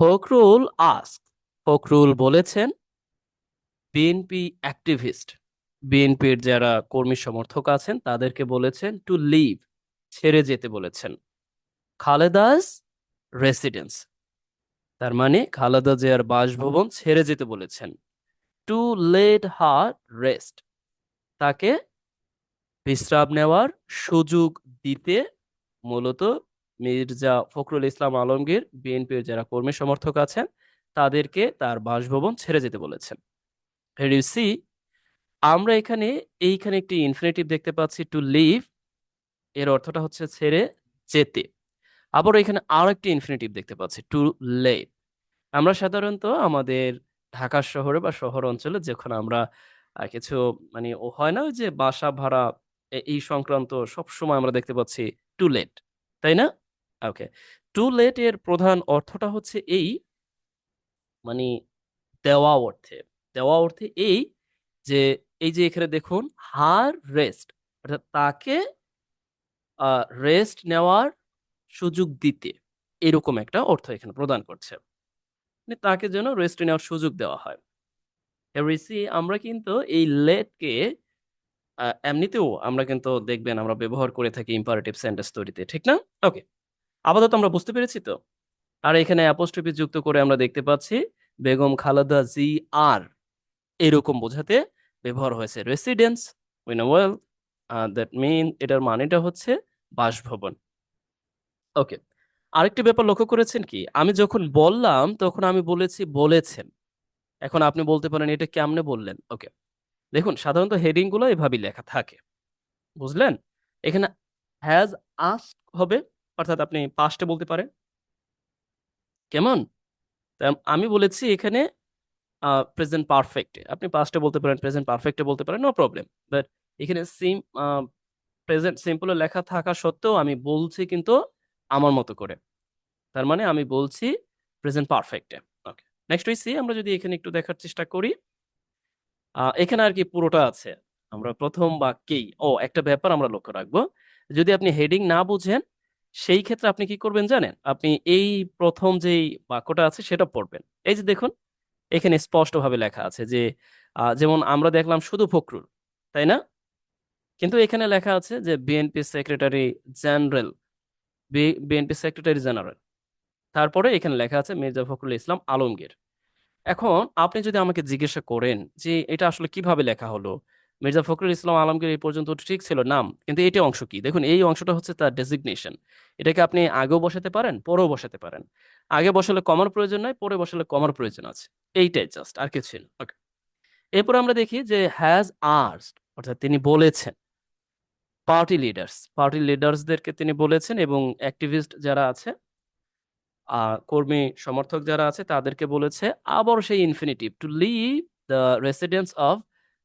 Fakhrul ask. Fakhrul বলেছেন, BNP activist বিএনপির যারা কর্মী সমর্থক আছেন, তাদেরকে বলেছেন টু লিভ ছেড়ে যেতে বলেছেন। খালেদাস রেসিডেন্স তার মানে খালেদা জিয়ার বাসভবন ছেড়ে যেতে বলেছেন। টু লেট হার রেস্ট তাকে বিশ্রাম নেওয়ার সুযোগ দিতে মূলত মির্জা ফখরুল ইসলাম আলমগীর, বিএনপির যারা কর্মী সমর্থক আছেন, তাদেরকে তার বাসভবন ছেড়ে যেতে বলেছেন। সি আমরা এখানে এইখানে একটি ইনফিনিটিভ দেখতে পাচ্ছি টু লিভ এর অর্থটা হচ্ছে ছেড়ে যেতে। আবার এখানে আরও একটি ইনফিনিটিভ দেখতে পাচ্ছি টু লেট আমরা সাধারণত আমাদের ঢাকা শহরে বা শহর অঞ্চলে যখন আমরা কিছু মানে হয় না যে বাসা ভাড়া এই সংক্রান্ত সব সময় আমরা দেখতে পাচ্ছি টু লেট তাই না? ওকে। টু লেট এর প্রধান অর্থটা হচ্ছে এই মানে দেওয়া অর্থে। দেওয়া অর্থে এই যে এই যে এখানে দেখুন, হার রেস্ট, অর্থাৎ তাকে রেস্ট নেওয়ার সুযোগ দিতে। এরকম একটা অর্থ এখানে প্রদান করছে। মানে তাকে যেন রেস্ট নেওয়ার সুযোগ দেওয়া হয়। আমরা কিন্তু এই লেটকে এমনিতেও আমরা কিন্তু দেখবেন আমরা ব্যবহার করে থাকি ইম্পারেটিভ সেন্টেন্স তৈরিতে, ঠিক না? ওকে। আপাতত আমরা বুঝতে পেরেছি তো? আর এখানে অ্যাপোস্ট্রফি যুক্ত করে আমরা দেখতে পাচ্ছি, বেগম খালেদা জি আর এরকম বোঝাতে ব্যবহার হয়েছে। Residence win well that mean এটার মানেটা হচ্ছে বাসভবন। ওকে আরেকটি ব্যাপার লক্ষ্য করেছেন কি? আমি যখন বললাম, তখন আমি বলেছি, বলেছেন। এখন আপনি বলতে পারেন, এটা কেমনে বললেন? ওকে দেখুন, সাধারণত হেডিংগুলো এভাবেই লেখা থাকে। বুঝলেন? এখানে হ্যাজ আস হবে অর্থাৎ আপনি পাস্টে বলতে পারেন। কেমন? আমি বলেছি এখানে প্রেজেন্ট পারফেক্টে আপনি পাস্টে বলতে পারেন প্রেজেন্ট পারফেক্টে বলতে পারেন নো প্রবলেম বাট এখানে সিম প্রেজেন্ট সিম্পলে লেখা থাকা সত্ত্বেও আমি বলছি কিন্তু আমার মতো করে। তার মানে আমি বলছি প্রেজেন্ট পারফেক্টে ওকে নেক্সট উই সি আমরা যদি এখানে একটু দেখার চেষ্টা করি। এখানে আর কি পুরোটা আছে। আমরা প্রথম বাক্যেই, ও, একটা ব্যাপার আমরা লক্ষ্য রাখব। যদি আপনি হেডিং না বুঝেন সেই ক্ষেত্রে আপনি কি করবেন জানেন? আপনি এই প্রথম যেই বাক্যটা আছে সেটা পড়বেন। এই যে দেখুন, এখানে স্পষ্টভাবে লেখা আছে যে যেমন আমরা দেখলাম শুধু ফখরুল, তাই না? কিন্তু এখানে লেখা আছে যে BNP secretary general BNP secretary general তারপরে এখানে লেখা আছে মির্জা ফখরুল ইসলাম আলমগীর। এখন আপনি যদি আমাকে জিজ্ঞাসা করেন যে এটা আসলে কীভাবে লেখা হলো মির্জা ফখরুল ইসলাম আলমগীর এই পর্যন্ত ঠিক ছিল নাম, কিন্তু এটা অংশ কি? দেখুন, এই অংশটা হচ্ছে তার ডেজিগনেশন এটাকে আপনি আগেও বসাতে পারেন, পরেও বসাতে পারেন। আগে বসালে কমার প্রয়োজন নয় পরে বসালে কমার প্রয়োজন আছে। এইটাই জাস্ট আর কিছু ওকে এরপর আমরা দেখি যে হ্যাজ আর্সড অর্থাৎ তিনি বলেছেন। পার্টি লিডার্স পার্টি লিডার্সদেরকে তিনি বলেছেন এবং অ্যাক্টিভিস্ট যারা আছে কর্মী সমর্থক যারা আছে, তাদেরকে বলেছে আবার সেই infinitive to live the residence of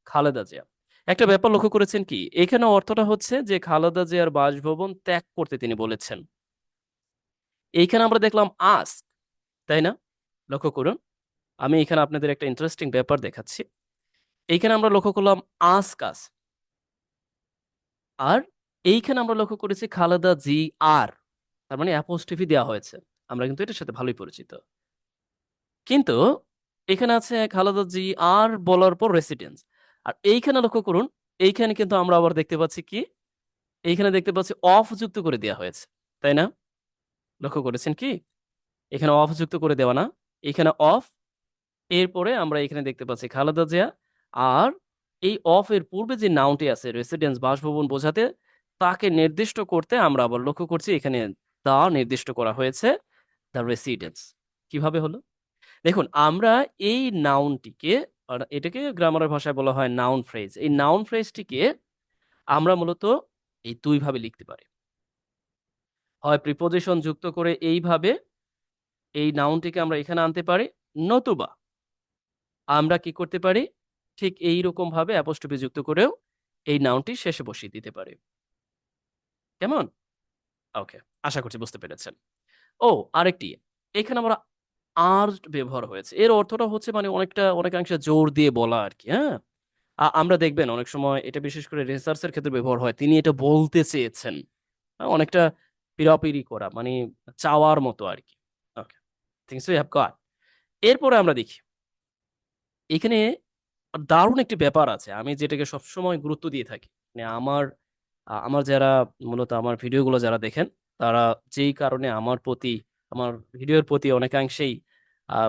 Khaleda Zia. একটা ব্যাপার লক্ষ্য করেছেন কি? এখানে অর্থটা হচ্ছে যে খালেদা জিয়ার বাসভবন ত্যাগ করতে তিনি বলেছেন। এইখানে আমরা দেখলাম আস তাই না? লক্ষ্য করুন, আমি এখানে আপনাদের একটা ইন্টারেস্টিং ব্যাপার দেখাচ্ছি। এইখানে আমরা লক্ষ্য করলাম আস আর এইখানে আমরা লক্ষ্য করেছি খালেদা জি আর, তার মানে অ্যাপোস্ট্রফি দেওয়া হয়েছে। আমরা কিন্তু এটার সাথে ভালোই পরিচিত। কিন্তু এখানে আছে খালেদা জি আর বলার পর রেসিডেন্স আর এইখানে লক্ষ্য করুন, এইখানে কিন্তু আমরা আবার দেখতে পাচ্ছি কি? এইখানে দেখতে পাচ্ছি অফ যুক্ত করে দেওয়া হয়েছে, তাই না? লক্ষ্য করেছেন কি? এখানে অফ যুক্ত করে দেওয়া না, এখানে অফ এরপরে আমরা এখানে দেখতে পাচ্ছি খালেদা জিয়া, আর এই অফ এর পূর্বে যে নাউনটি আছে রেসিডেন্স বাসভবন বোঝাতে, তাকে নির্দিষ্ট করতে আমরা আবার লক্ষ্য করছি, এখানে দা নির্দিষ্ট করা হয়েছে দ্য রেসিডেন্স কীভাবে হলো? দেখুন, আমরা এই নাউনটিকে এটাকে গ্রামারের ভাষায় বলা হয় নাউন ফ্রেজ এই নাউন ফ্রেজটিকে আমরা মূলত এই দুইভাবে লিখতে পারি। হয় প্রিপোজিশন যুক্ত করে এইভাবে এই নাউনটিকে আমরা এখানে আনতে পারি, নতুবা আমরা কি করতে পারি, ঠিক এই রকম ভাবে অ্যাপোস্ট্রফি যুক্ত করেও এই নাউনটি শেষে বসিয়ে দিতে পারি। কেমন? ওকে আশা করছি বুঝতে পেরেছেন। ও, আরেকটি। এখানে আমরা আর ব্যবহার হয়েছে। এর অর্থটা হচ্ছে মানে অনেকটা, অনেকাংশে জোর দিয়ে বলা আর কি হ্যাঁ আমরা দেখবেন অনেক সময় এটা বিশেষ করে রিসার্চের ক্ষেত্রে ব্যবহার হয়। তিনি এটা বলতে চেয়েছেন। অনেকটা পিরাপিরি করা মানে চাওয়ার মতো আর কি okay things we have got এরপরে আমরা দেখি। এখানে দারুণ একটি ব্যাপার আছে। আমি যেটাকে সবসময় গুরুত্ব দিয়ে থাকি। মানে আমার আমার যারা মূলত আমার ভিডিওগুলো যারা দেখেন, তারা যেই কারণে আমার প্রতি আমার ভিডিওর প্রতি অনেকাংশেই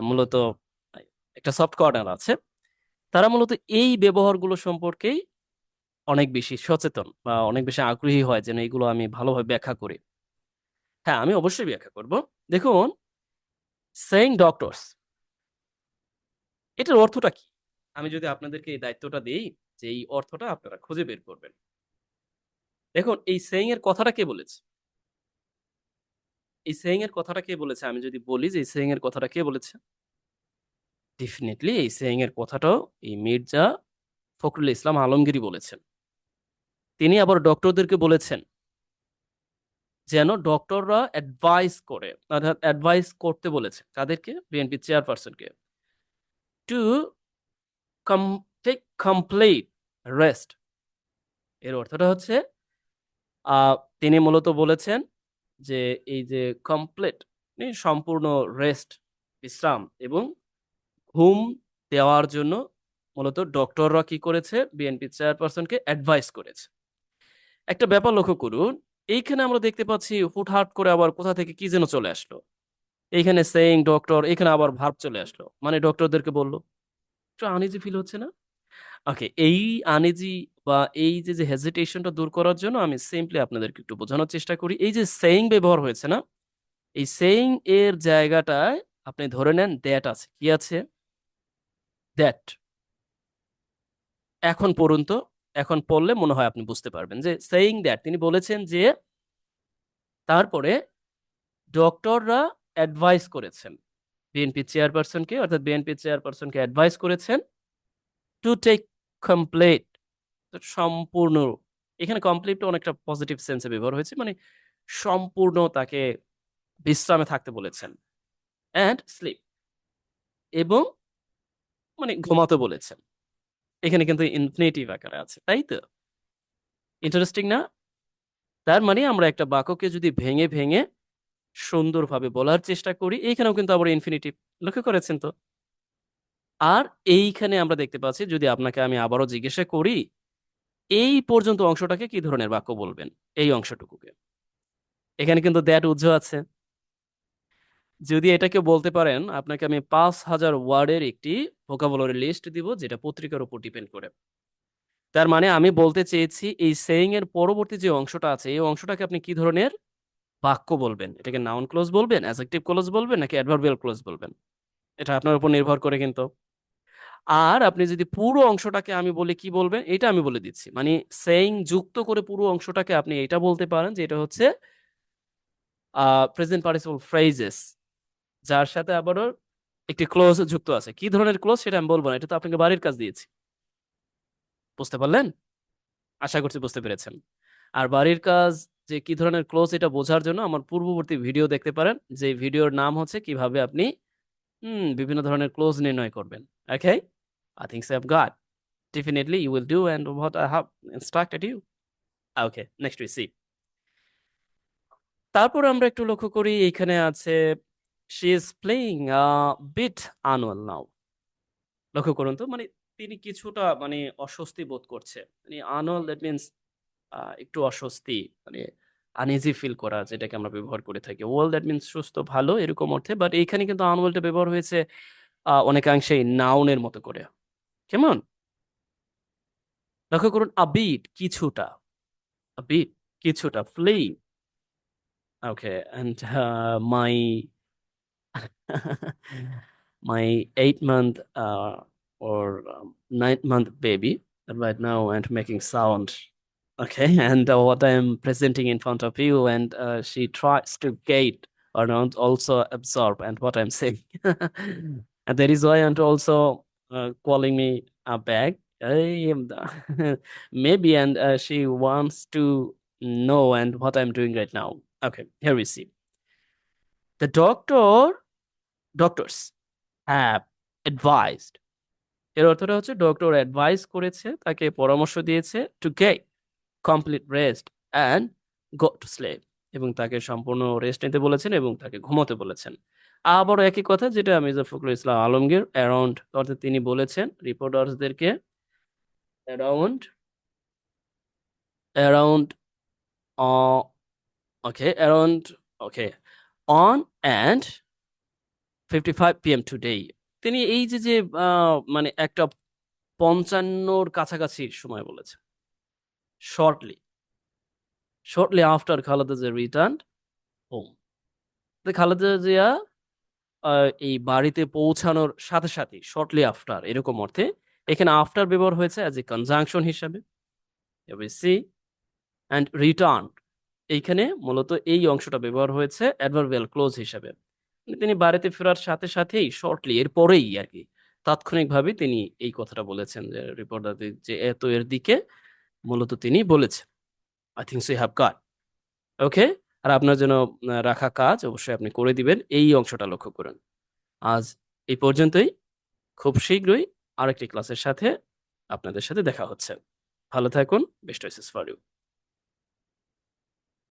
মূলত একটা সফট কর্নার আছে। তারা মূলত এই ব্যবহারগুলো সম্পর্কেই অনেক বেশি সচেতন বা অনেক বেশি আগ্রহী হয় যেন এগুলো আমি ভালোভাবে ব্যাখ্যা করি। হ্যাঁ আমি অবশ্যই ব্যাখ্যা করব। দেখুন সেইং ডক্টরস এটার অর্থটা কি? আমি যদি আপনাদেরকে এই দায়িত্বটা দিই যে এই অর্থটা আপনারা খুঁজে বের করবেন। দেখুন, এই সেইং এর কথাটা কে বলেছে? এই সেইং এর কথাটা কে বলেছে? আমি যদি বলি যে, এই সেইং এর কথাটা কে বলেছে? ডেফিনেটলি এই সেইং এর কথাটাও এই মির্জা ফখরুল ইসলাম আলমগীরই বলেছেন। তিনি আবার ডক্টরদেরকে বলেছেন যেন ডক্টররা অ্যাডভাইস করে, অর্থাৎ অ্যাডভাইস করতে বলেছে। কাদেরকে? BNP চেয়ারপারসনকে to come take complete rest এর অর্থটা হচ্ছে তিনি মূলত বলেছেন যে এই যে কমপ্লিট সম্পূর্ণ রেস্ট বিশ্রাম এবং ঘুম দেওয়ার জন্য মূলত ডক্টররা কি করেছে? বিএনপি চেয়ারপারসনকে অ্যাডভাইস করেছে। একটা ব্যাপার লক্ষ্য করুন, এইখানে আমরা দেখতে পাচ্ছি হুটহাট করে আবার কোথা থেকে কি যেন চলে আসলো। এইখানে সেইং ডক্টর এখানে আবার ভাব চলে আসলো। মানে ডক্টরদেরকে বলল, একটু আনইজি ফিল হচ্ছে না? ওকে এই আনইজি বা এই যে যে হেজিটেশনটা দূর করার জন্য আমি সিম্পলি আপনাদেরকে একটু বোঝানোর চেষ্টা করি। এই যে সেইং ব্যবহার হয়েছে না? এই সেইং এর জায়গাটায় আপনি ধরে নেন দ্যাট আছে। কি আছে? দ্যাট এখন পড়ুন তো এখন পড়লে মনে হয় আপনি বুঝতে পারবেন যে সেইং দ্যাট তিনি বলেছেন যে তারপরে ডক্টররা অ্যাডভাইস করেছেন। বিএনপি চেয়ারপারসনকে অর্থাৎ বিএনপি চেয়ারপারসনকে অ্যাডভাইস করেছেন টু টেক কমপ্লিট সম্পূর্ণ, এখানে কমপ্লিটটা অনেকটা পজিটিভ সেন্সে ব্যবহার হয়েছে মানে সম্পূর্ণ তাকে বিশ্রামে থাকতে বলেছেন। অ্যান্ড স্লিপ এবং মানে ঘুমাতে বলেছেন। এখানে কিন্তু ইনফিনিটিভ আকারে আছে, তাই তো? ইন্টারেস্টিং না? তার মানে আমরা একটা বাক্যকে যদি ভেঙে ভেঙে সুন্দরভাবে বলার চেষ্টা করি এইখানেও কিন্তু আবার ইনফিনিটিভ লক্ষ্য করেছেন তো? আর এইখানে আমরা দেখতে পাচ্ছি, যদি আপনাকে আমি আবারও জিজ্ঞাসা করি এই পর্যন্ত অংশটাকে কি ধরনের বাক্য বলবেন? এই অংশটুকুকে। এখানে কিন্তু দ্যাট উজ্জ আছে। যদি এটাকে বলতে পারেন, আপনাকে আমি পাঁচ হাজার ওয়ার্ডের একটি ভোকাবুলারি লিস্ট দিব, যেটা পত্রিকার উপর ডিপেন্ড করে। তার মানে আমি বলতে চেয়েছি, এই সেইং এর পরবর্তী যে অংশটা আছে, এই অংশটাকে আপনি কি ধরনের বাক্য বলবেন? এটাকে নাউন ক্লোজ বলবেন অ্যাডজেক্টিভ ক্লোজ বলবেন, নাকি অ্যাডভার্বিয়াল ক্লোজ বলবেন? এটা আপনার উপর নির্ভর করে কিন্তু। আর আপনি যদি পুরো অংশটাকে আমি বলে, কি বলবেন? এটা আমি বলে দিচ্ছি। মানে সেইং যুক্ত করে পুরো অংশটাকে আপনি এটা বলতে পারেন যে এটা হচ্ছে প্রেজেন্ট পার্টিসিপল ফ্রেজেস যার সাথে আবারও একটি ক্লোজ যুক্ত আছে। কি ধরনের ক্লোজ সেটা আমি বলব না। এটা তো আপনাকে বাড়ির কাজ দিয়েছি। বুঝতে পারলেন? আশা করছি বুঝতে পেরেছেন। আর বাড়ির কাজ যে কি ধরনের ক্লোজ এটা বোঝার জন্য আমার পূর্ববর্তী ভিডিও দেখতে পারেন, যে ভিডিওর নাম হচ্ছে কীভাবে আপনি, হুম, বিভিন্ন ধরনের ক্লোজ নির্ণয় করবেন। Okay I think so got definitely you will do and what I have instructed you okay next we see তারপর আমরা একটু লক্ষ্য করি, এখানে আছে she is playing bit annual now লক্ষ্য করুন তো মানে তিনি কিছুটা মানে অস্বস্তি বোধ করছে। মানে আনুয়াল দ্যাট মিনস একটু অস্বস্তি মানে আনইজি ফিল করা, যেটাকে আমরা ব্যবহার করে থাকি। ওয়েল দ্যাট মিনস সুস্থ, ভালো, এরকম অর্থে বাট এইখানে কিন্তু আনুয়ালটা ব্যবহার হয়েছে অনেকাংশেই নাউনের মতো করে। কেমন লক্ষ্য করুন আবিট কিছুটা আবিট কিছুটা flea okay and my my eight month uh, or um, nine month baby right now and making sound okay and uh, what i am presenting in front of you and uh, she tries to gate or not also absorb and what i'm saying and that is why and also uh, calling me a bag I am the maybe and uh, she wants to know and what i'm doing right now okay here we see the doctor doctors have advised এর অর্থটা হচ্ছে doctor advice করেছে তাকে পরামর্শ দিয়েছে to get complete rest and go to sleep এবং তাকে সম্পূর্ণ রেস্ট নিতে বলেছেন এবং তাকে ঘুমোতে বলেছেন আবারও একই কথা যেটা মির্জা ফখরুল ইসলাম আলমগীর অ্যারাউন্ড অর্থাৎ তিনি বলেছেন রিপোর্টার্সদেরকে around around okay around okay on and fifty five PM today তিনি এই যে যে মানে একটা পঞ্চান্নর কাছাকাছি সময় বলেছে shortly shortly after Khaleda Zia return home Khaleda Zia এই বাড়িতে পৌঁছানোর সাথে সাথে শর্টলি আফটার এরকম অর্থে, এখানে আফটার ব্যবহার হয়েছে অ্যাজ এ কনজাংশন হিসাবে। সি অ্যান্ড রিটার্ন এইখানে মূলত এই অংশটা ব্যবহার হয়েছে অ্যাডভার্বিয়াল ক্লোজ হিসাবে। তিনি বাড়িতে ফেরার সাথে সাথেই শর্টলি এর পরেই আর কি তাৎক্ষণিকভাবে তিনি এই কথাটা বলেছেন যে রিপোর্টারদের যে এত এর দিকে মূলত তিনি বলেছেন। I think so have got okay আর আপনার জন্য রাখা কাজ অবশ্যই আপনি করে দিবেন। এই অংশটা লক্ষ্য করুন। আজ এই পর্যন্তই। খুব শীঘ্রই আরেকটি ক্লাসের সাথে আপনাদের সাথে দেখা হচ্ছে। ভালো থাকুন। Best Oasis for you